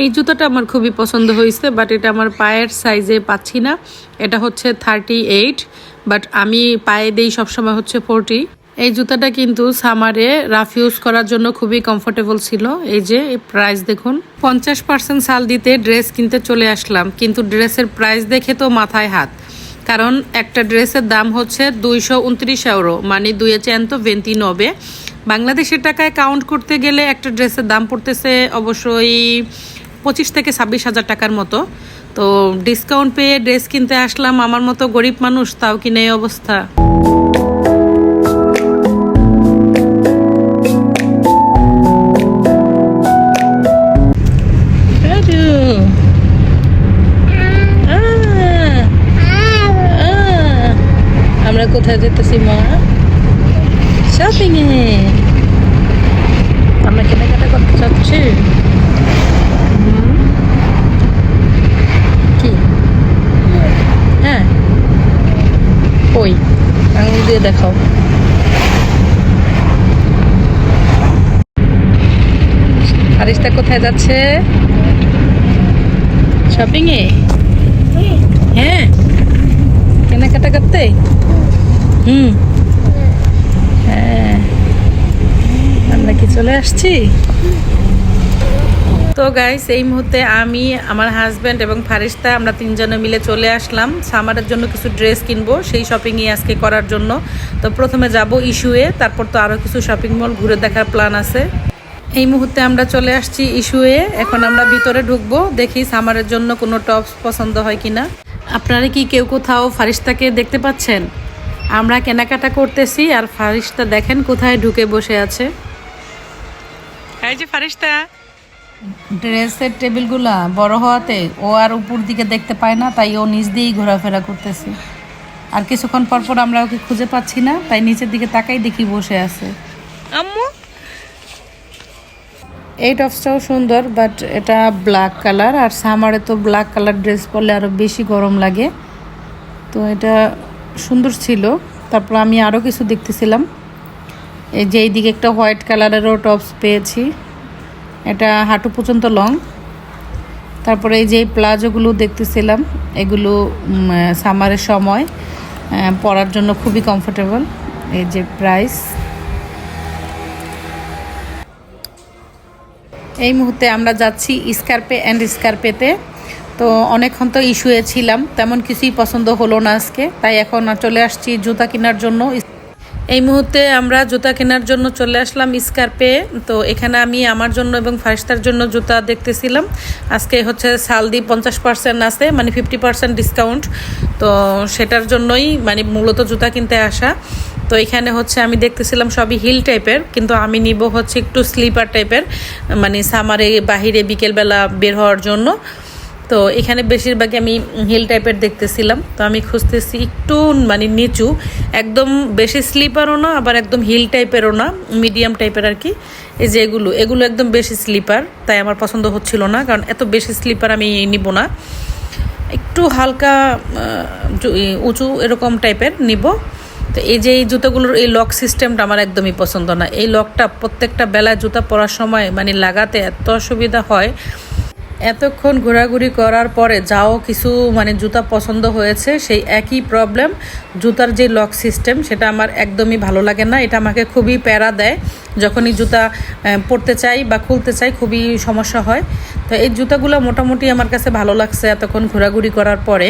এই জুতাটা আমার খুবই পছন্দ হয়েছে বাট এটা আমার পায়ের সাইজে পাচ্ছি না। এটা হচ্ছে থার্টি এইট বাট আমি পায়ে দেই সবসময় হচ্ছে ফোরটি এই জুতাটা কিন্তু সামারে রাফ ইউজ করার জন্য খুবই কমফোর্টেবল ছিল। এই যে প্রাইস দেখুন। পঞ্চাশ পার্সেন্ট সাল দিতে ড্রেস কিনতে চলে আসলাম, কিন্তু ড্রেসের প্রাইস দেখে তো মাথায় হাত। কারণ একটা ড্রেসের দাম হচ্ছে দুইশো উনত্রিশ ইউরো মানে দুয়ে দুই চেন্তো ভেন্তি নবে। বাংলাদেশের টাকায় কাউন্ট করতে গেলে একটা ড্রেসের দাম পড়তেছে অবশ্যই পঁচিশ থেকে ছাব্বিশ হাজার টাকার মতো। তো ডিসকাউন্ট পেয়ে ড্রেস কিনতে আসলাম। আমার মতো গরিব মানুষ, তাও কিনে এই অবস্থা? আমরা কোথায় যেতেছি, মা? শপিং এ আমরা কেনাকাটা করতে চাচ্ছি হুম। কি হ্যাঁ ওই আঙুল দিয়ে দেখাও। হারিসটা কোথায় যাচ্ছে? শপিং এ হ্যাঁ। কেনাকাটা করতে? হুম। হ্যাঁ। আমরা কি চলে আসছি? তো গাইস এই মুহূর্তে আমি, আমার হাজব্যান্ড এবং ফারিস্তা, আমরা তিনজনে মিলে চলে আসলাম। সামারের জন্য কিছু ড্রেস কিনবো, সেই শপিংই আজকে করার জন্য। তো প্রথমে যাব ইস্যুয়ে, তারপর তো আরও কিছু শপিং মল ঘুরে দেখার প্ল্যান আছে। এই মুহূর্তে আমরা চলে আসছি ইস্যুয়ে, এখন আমরা ভিতরে ঢুকবো, দেখি সামারের জন্য কোনো টপস পছন্দ হয় কিনা। আপনারা কি কেউ কোথাও ফারিস্তাকে দেখতে পাচ্ছেন? আমরা কেনাকাটা করতেছি, আর ফারিস্তা দেখেন কোথায় ঢুকে বসে আছে। এই যে ফারিস্তা। ড্রেসের টেবিলগুলা বড় হওয়াতে ও আর উপর দিকে দেখতে পায় না তাই ও নিচ দিয়েই ঘোরাফেরা করতেছে। আর কিছুক্ষণ পর পর আমরা ওকে খুঁজে পাচ্ছি না তাই নিচের দিকে তাকাই দেখি বসে আছে। আম্মু? এই টপসটাও সুন্দর বাট এটা ব্ল্যাক কালার আর সামারে তো ব্ল্যাক কালার ড্রেস পরলে আরও বেশি গরম লাগে। তো এটা সুন্দর ছিল। তারপর আমি আরও কিছু দেখতেছিলাম। এই যে এইদিকে একটা হোয়াইট কালারেরও টপস পেয়েছি। এটা হাঁটু পর্যন্ত লং তারপরে এই যে প্লাজোগুলো দেখতেছিলাম, এগুলো সামারের সময় পরার জন্য খুবই কমফোর্টেবল এই যে প্রাইস এই মুহূর্তে আমরা যাচ্ছি স্কার্পে অ্যান্ড স্কার্পেতে তো অনেকক্ষণ তো ইস্যুয়ে ছিলাম, তেমন কিছুই পছন্দ হলো না আজকে। তাই এখন চলে আসছি জুতা কেনার জন্য। এই মুহূর্তে আমরা জুতা কেনার জন্য চলে আসলাম স্কার্পে। তো এখানে আমি আমার জন্য এবং ফারিস্তার জন্য জুতা দেখতেছিলাম। আজকে হচ্ছে সালদি পঞ্চাশ পার্সেন্ট আছে মানে ফিফটি পার্সেন্ট ডিসকাউন্ট তো সেটার জন্যই মানে মূলত জুতা কিনতে আসা। তো এখানে হচ্ছে আমি দেখতেছিলাম সবই হিল টাইপের, কিন্তু আমি নিব হচ্ছে একটু স্লিপার টাইপের মানে সামারে বাহিরে বিকেলবেলা বের হওয়ার জন্য। তো এখানে বেশিরভাগই আমি হিল টাইপের দেখতেছিলাম। তো আমি খুঁজতেছি একটু মানে নিচু। একদম বেশি স্লিপারও না, আবার একদম হিল টাইপেরও না, মিডিয়াম টাইপের আর কি। এই যে এগুলো এগুলো একদম বেশি স্লিপার, তাই আমার পছন্দ হচ্ছিল না, কারণ এত বেশি স্লিপার আমি নিব না। একটু হালকা উঁচু এরকম টাইপের নিব। তো এই যে এই জুতোগুলোর, এই লক সিস্টেমটা আমার একদমই পছন্দ না। এই লকটা প্রত্যেকটা বেলায় জুতা পরার সময় মানে লাগাতে এত অসুবিধা হয় এতক্ষণ ঘোরাঘুরি করার পরে যাও কিছু মানে জুতা পছন্দ হয়েছে, সেই একই প্রবলেম জুতার যে লক সিস্টেম সেটা আমার একদমই ভালো লাগে না। এটা আমাকে খুবই প্যারা দেয়। যখনই জুতা পরতে চাই বা খুলতে চাই, খুবই সমস্যা হয়। তো এই জুতাগুলো মোটামুটি আমার কাছে ভালো লাগছে এতক্ষণ ঘোরাঘুরি করার পরে।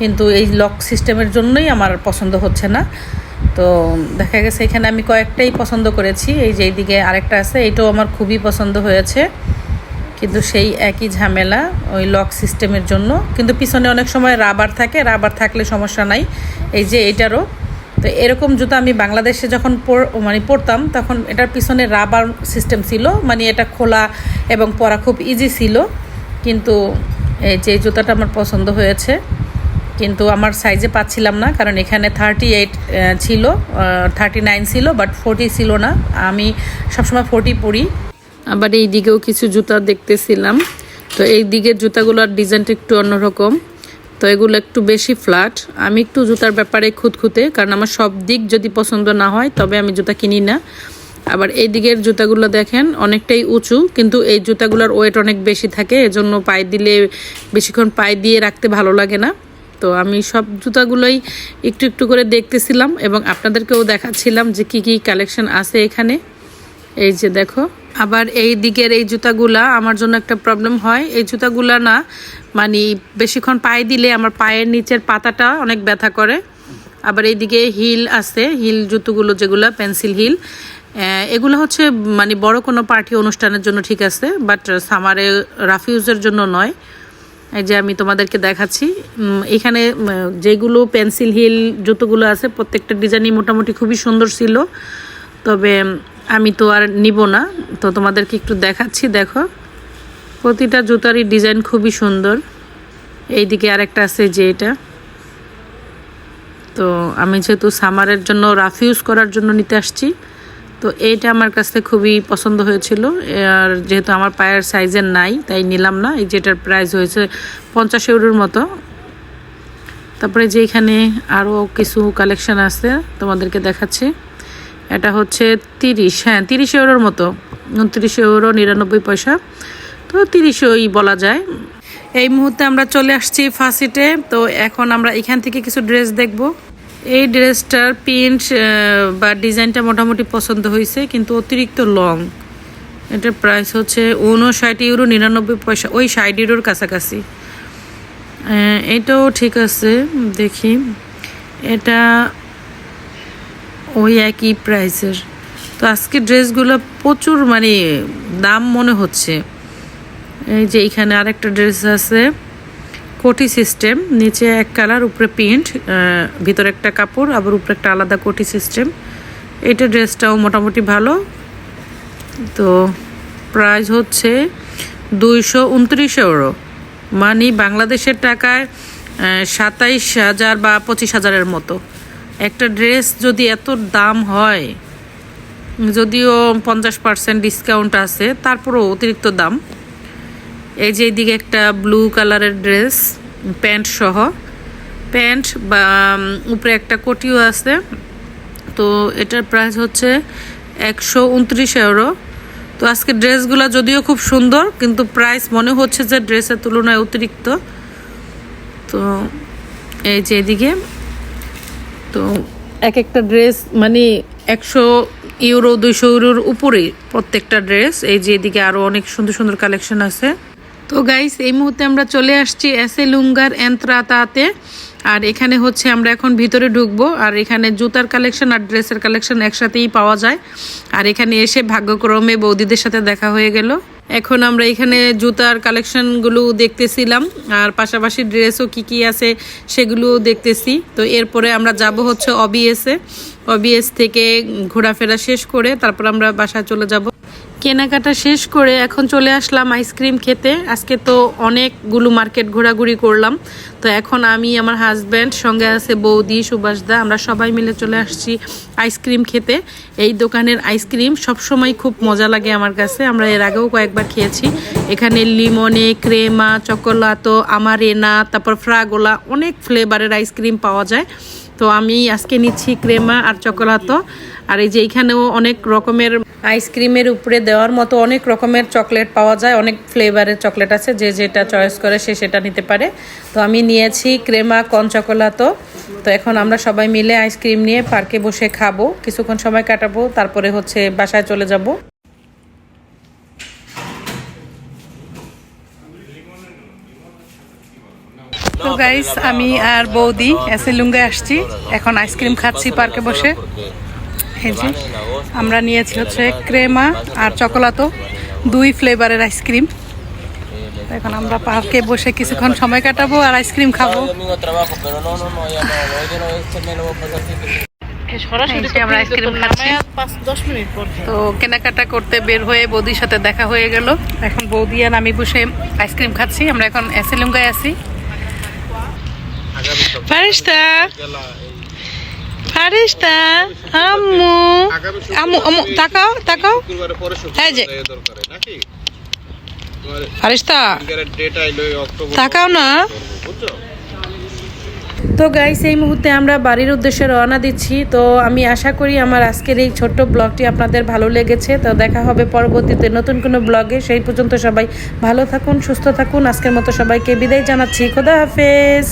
কিন্তু এই লক সিস্টেমের জন্যই আমার পছন্দ হচ্ছে না। তো দেখা গেছে এখানে আমি কয়েকটাই পছন্দ করেছি। এই যে এইদিকে আরেকটা আছে এইটাও আমার খুবই পছন্দ হয়েছে। কিন্তু সেই একই ঝামেলা ওই লক সিস্টেমের জন্য। কিন্তু পিছনে অনেক সময় রাবার থাকে রাবার থাকলে সমস্যা নাই। এই যে এটারও। তো এরকম জুতো আমি বাংলাদেশে যখন মানে পরতাম, তখন এটার পিছনে রাবার সিস্টেম ছিল। মানে এটা খোলা এবং পরা খুব ইজি ছিল। কিন্তু এই যে জুতাটা আমার পছন্দ হয়েছে। কিন্তু আমার সাইজে পাচ্ছিলাম না, কারণ এখানে থার্টি এইট ছিল থার্টি নাইন ছিল বাট ফোর্টি ছিল না। আমি সবসময় ফোর্টি পরি। আবার এই দিকেও কিছু জুতা দেখতেছিলাম। তো এই দিকের জুতাগুলোর ডিজাইনটা একটু অন্যরকম। তো এগুলো একটু বেশি ফ্ল্যাট আমি একটু জুতার ব্যাপারে খুঁতখুঁতে, কারণ আমার সব দিক যদি পছন্দ না হয়, তবে আমি জুতা কিনি না। আবার এই দিকের জুতাগুলো দেখেন, অনেকটাই উঁচু, কিন্তু এই জুতাগুলোর ওয়েট অনেক বেশি থাকে, এজন্য পায়ে দিলে বেশিক্ষণ পায়ে দিয়ে রাখতে ভালো লাগে না। তো আমি সব জুতাগুলোই একটু একটু করে দেখতেছিলাম এবং আপনাদেরকেও দেখাচ্ছিলাম যে কি কি কালেকশন আছে এখানে। এই যে দেখো। আবার এই দিকের এই জুতাগুলা আমার জন্য একটা প্রবলেম হয়। এই জুতাগুলা না মানে বেশিক্ষণ পায়ে দিলে আমার পায়ের নিচের পাতাটা অনেক ব্যথা করে। আবার এইদিকে হিল আছে, হিল জুতোগুলো যেগুলো, পেন্সিল হিল। এগুলো হচ্ছে মানে বড় কোনো পার্টি অনুষ্ঠানের জন্য ঠিক আছে বাট সামারে রাফিউজের জন্য নয়। এই যে আমি তোমাদেরকে দেখাচ্ছি এখানে যেগুলো পেন্সিল, হিল জুতোগুলো আছে, প্রত্যেকটা ডিজাইনই মোটামুটি খুবই সুন্দর ছিল। তবে আমি তো আর নিব না। তো তোমাদেরকে একটু দেখাচ্ছি, দেখো। প্রতিটা জুতারই ডিজাইন খুবই সুন্দর। এইদিকে আরেকটা আছে যে এটা। তো আমি যেহেতু সামারের জন্য রাফ ইউজ করার জন্য নিতে আসছি, তো এইটা আমার কাছে খুবই পছন্দ হয়েছিল। আর যেহেতু আমার পায়ের সাইজের নাই, তাই নিলাম না। এই যেটার প্রাইস হয়েছে পঞ্চাশ ইউরোর মতো। তারপরে যে এখানে আরও কিছু কালেকশন আছে, তোমাদেরকে দেখাচ্ছি। এটা হচ্ছে তিরিশ হ্যাঁ তিরিশ ইউরোর মতো, উনত্রিশ ইউরো নিরানব্বই পয়সা। তো তিরিশই বলা যায়। এই মুহূর্তে আমরা চলে আসছি ফার্সিটে তো এখন আমরা এখান থেকে কিছু ড্রেস দেখব। এই ড্রেসটার প্রিন্ট বা ডিজাইনটা মোটামুটি পছন্দ হয়েছে, কিন্তু অতিরিক্ত লং। এটার প্রাইস হচ্ছে উনষাট ইউরো নিরানব্বই পয়সা, ওই ষাট ইউরোর কাছাকাছি। এটাও ঠিক আছে, দেখি। এটা ওই একই প্রাইসের তো আজকে ড্রেসগুলো প্রচুর মানে দাম মনে হচ্ছে। এই যে এখানে আরেকটা ড্রেস আছে, কোটি সিস্টেম নিচে এক কালার উপরে প্রিন্ট ভিতরে একটা কাপড়, আবার উপরে একটা আলাদা কোটি সিস্টেম এটা ড্রেসটাও মোটামুটি ভালো। তো প্রাইস হচ্ছে দুইশো উনত্রিশ ইউরো মানে বাংলাদেশের টাকায় সাতাইশ হাজার বা পঁচিশ হাজারের মতো। একটা ড্রেস যদি এত দাম হয়, যদিও পঞ্চাশ পার্সেন্ট ডিসকাউন্ট আছে, তারপরও অতিরিক্ত দাম। এই যে এইদিকে একটা ব্লু কালারের ড্রেস প্যান্ট সহ। প্যান্ট বা উপরে একটা কোটিও আছে। তো এটার প্রাইস হচ্ছে একশো উনত্রিশ ইউরো তো আজকে ড্রেসগুলো যদিও খুব সুন্দর, কিন্তু প্রাইস মনে হচ্ছে যে ড্রেসের তুলনায় অতিরিক্ত। তো এই যে এদিকে তো এক একটা ড্রেস মানে একশো ইউরো, দুইশো ইউরোর উপরে প্রত্যেকটা ড্রেস। এই যে এদিকে আরও অনেক সুন্দর সুন্দর কালেকশন আছে। তো গাইস এই মুহূর্তে আমরা চলে আসছি এসে লুঙ্গার এন্ত্রাতাতে আর এখানে হচ্ছে আমরা এখন ভিতরে ঢুকবো। আর এখানে জুতার কালেকশন আর ড্রেসের কালেকশন একসাথেই পাওয়া যায়। আর এখানে এসে ভাগ্যক্রমে বৌদিদের সাথে দেখা হয়ে গেল। এখন আমরা এখানে জুতার কালেকশনগুলো দেখতেছিলাম, আর পাশাপাশি ড্রেসও কি কি আছে সেগুলোও দেখতেছি। তো এরপরে আমরা যাব হচ্ছে অবিএসে অবিএস থেকে ঘোরাফেরা শেষ করে তারপর আমরা বাসায় চলে যাব। কেনাকাটা শেষ করে এখন চলে আসলাম আইসক্রিম খেতে। আজকে তো অনেকগুলো মার্কেট ঘোরাঘুরি করলাম। তো এখন আমি, আমার হাজব্যান্ড, সঙ্গে আছে বৌদি, সুভাষদা, আমরা সবাই মিলে চলে আসছি আইসক্রিম খেতে। এই দোকানের আইসক্রিম সবসময় খুব মজা লাগে আমার কাছে। আমরা এর আগেও কয়েকবার খেয়েছি। এখানে লিমনে, ক্রেমা, চকোলাতো, আমারেনা, তারপর ফ্রাগোলা, অনেক ফ্লেভারের আইসক্রিম পাওয়া যায়। তো আমি আজকে নিচ্ছি ক্রেমা আর চকোলাতো। আর এই যে এইখানেও অনেক রকমের আইসক্রিমের উপরে দেওয়ার মতো অনেক রকমের চকলেট পাওয়া যায়, অনেক ফ্লেভারের চকলেট আছে, যে যেটা চয়েস করে সে সেটা নিতে পারে। তো আমি নিয়েছি ক্রেমা কন চকোলাতো তো এখন আমরা সবাই মিলে আইসক্রিম নিয়ে পার্কে বসে খাব। কিছুক্ষণ সময় কাটাবো, তারপরে হচ্ছে বাসায় চলে যাব। তো গাইস আমি আর বৌদি এসে লুঙ্গায় আসছি। এখন আইসক্রিম খাচ্ছি পার্কে বসে। যে আমরা নিয়েছি হচ্ছে ক্রেমা আর চকোলাতো দুই ফ্লেভারের আইসক্রিম এখন আমরা পার্কে বসে কিছুক্ষণ সময় কাটাবো আর আইসক্রিম খাব আমরা আইসক্রিম খাচ্ছি তো কেনাকাটা করতে বের হয়ে বৌদির সাথে দেখা হয়ে গেল এখন বৌদি আর আমি বসে আইসক্রিম খাচ্ছি আমরা এখন এসে লুঙ্গায় আছি ফারিস্তা ফারিস্তা আম্মু। আম্মু আম্মু তাকাও তাকাও। এই যে। ফারিস্তা তাকাও না। তো গাইস এই মুহূর্তে আমরা বাড়ির উদ্দেশ্যে রওনা দিচ্ছি। তো আমি আশা করি আমার আজকের এই ছোট্ট ব্লগটি আপনাদের ভালো লেগেছে। তো দেখা হবে পরবর্তীতে নতুন কোনো ব্লগে সেই পর্যন্ত সবাই ভালো থাকুন সুস্থ থাকুন। আজকের মতো সবাইকে বিদায় জানাচ্ছি। খোদা হাফেজ।